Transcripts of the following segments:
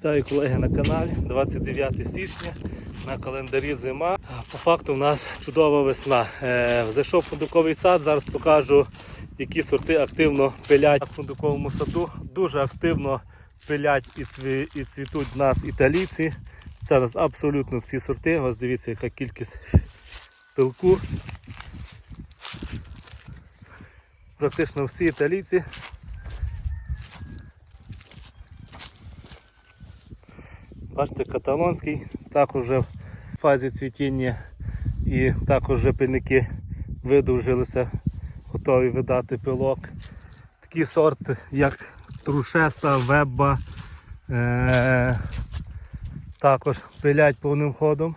Вітаю колеги на каналі 29 січня. На календарі зима. По факту у нас чудова весна. Е, Зайшов фундуковий сад, зараз покажу, які сорти активно пилять в фундуковому саду. Дуже активно пилять і, цві, і цвітуть в нас італійці. Нас абсолютно всі сорти. Ось дивіться, яка кількість пилку. Практично всі італійці Бачите, каталонський, також вже в фазі цвітіння і також пильники видовжилися, готові видати пилок. Такі сорти, як трушеса, вебба, е- також пилять повним ходом.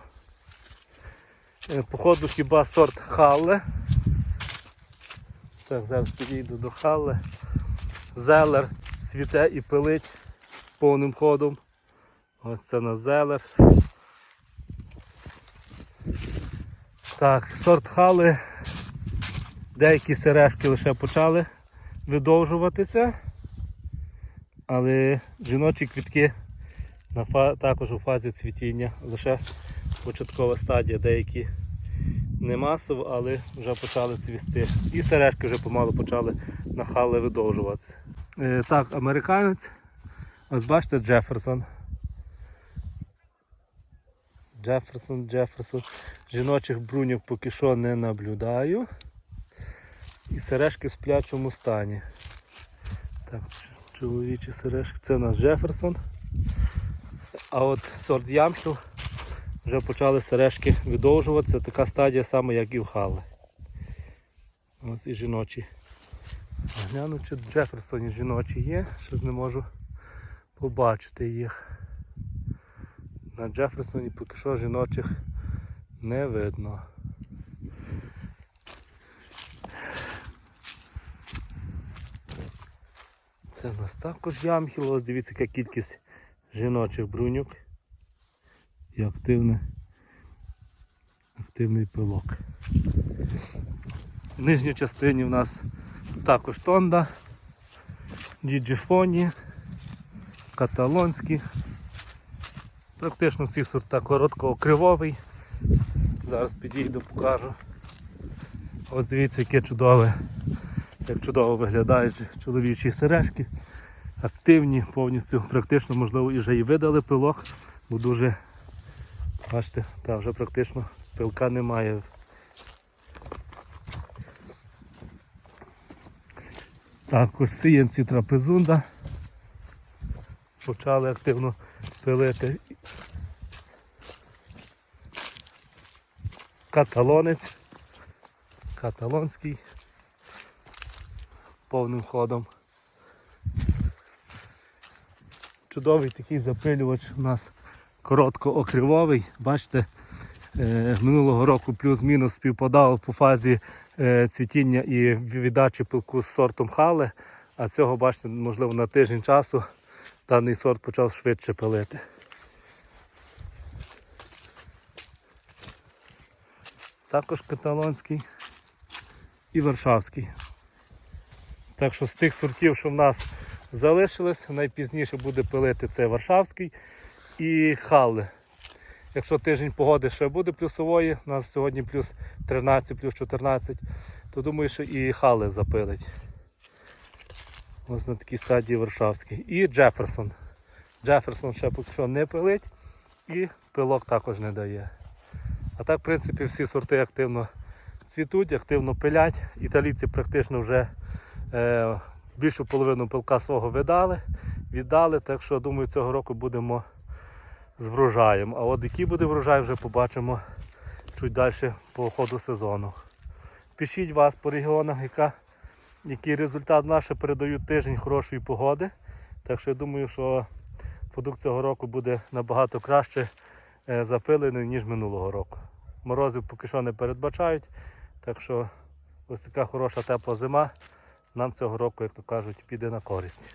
Е, Походу хіба сорт Халле. Так, зараз підійду до Халле. Зелер цвіте і пилить повним ходом. Ось це на зелер. Так, сорт хали. Деякі сережки лише почали видовжуватися, але жіночі квітки на фа... також у фазі цвітіння. Лише початкова стадія, деякі не масово, але вже почали цвісти. І сережки вже помалу почали на хали видовжуватися. Е, так, американець. Ось бачите Джеферсон. Джеферсон, Джеферсон. Жіночих бруньок поки що не наблюдаю. І сережки в сплячому стані. Так, чоловічі сережки. Це у нас Джеферсон. А от сорт ямхіл вже почали сережки видовжуватися. Така стадія саме, як і в Халле. Ось і жіночі. Гляну, чи Джеферсоні жіночі є, щось не можу побачити їх. На Джеферсоні поки що жіночих не видно. Це в нас також ямхіл. Ось дивіться, яка кількість жіночих бруньок і активне, активний пилок. В нижній частині в нас також тонда, діджифоні, каталонські. Практично всі сорта короткокривовий. Зараз підійду, покажу. Ось дивіться, яке чудове, як чудово виглядають чоловічі сережки. Активні, повністю, практично, можливо, і вже і видали пилок, бо дуже, бачите, та вже практично пилка немає. Також сіянці трапезунда почали активно пилити. Каталонець, каталонський повним ходом. Чудовий такий запилювач у нас короткоокривовий. Бачите, е, минулого року плюс-мінус співпадав по фазі е, цвітіння і віддачі пилку з сортом хале, а цього, бачите, можливо на тиждень часу даний сорт почав швидше пилити. Також каталонський і варшавський. Так що з тих сортів, що в нас залишилось, найпізніше буде пилити це варшавський і халли. Якщо тиждень погоди ще буде плюсової, у нас сьогодні плюс 13, плюс 14, то думаю, що і хали запилить. Ось на такій стадії Варшавський. І Джеферсон. Джеферсон ще поки що не пилить і пилок також не дає. А так, в принципі, всі сорти активно цвітуть, активно пилять. Італійці практично вже е, більшу половину пилка свого видали, віддали, так що думаю, цього року будемо з врожаєм. А от який буде врожай, вже побачимо чуть далі по ходу сезону. Пишіть вас по регіонах, яка який результат наше передають тиждень хорошої погоди. Так що я думаю, що продукт цього року буде набагато краще запилений, ніж минулого року. Морозів поки що не передбачають, так що ось така хороша тепла зима нам цього року, як то кажуть, піде на користь.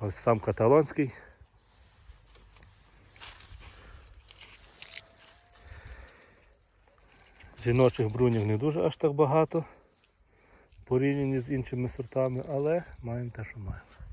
Ось сам каталонський. Жіночих брунів не дуже аж так багато порівняні з іншими сортами, але маємо те, що маємо.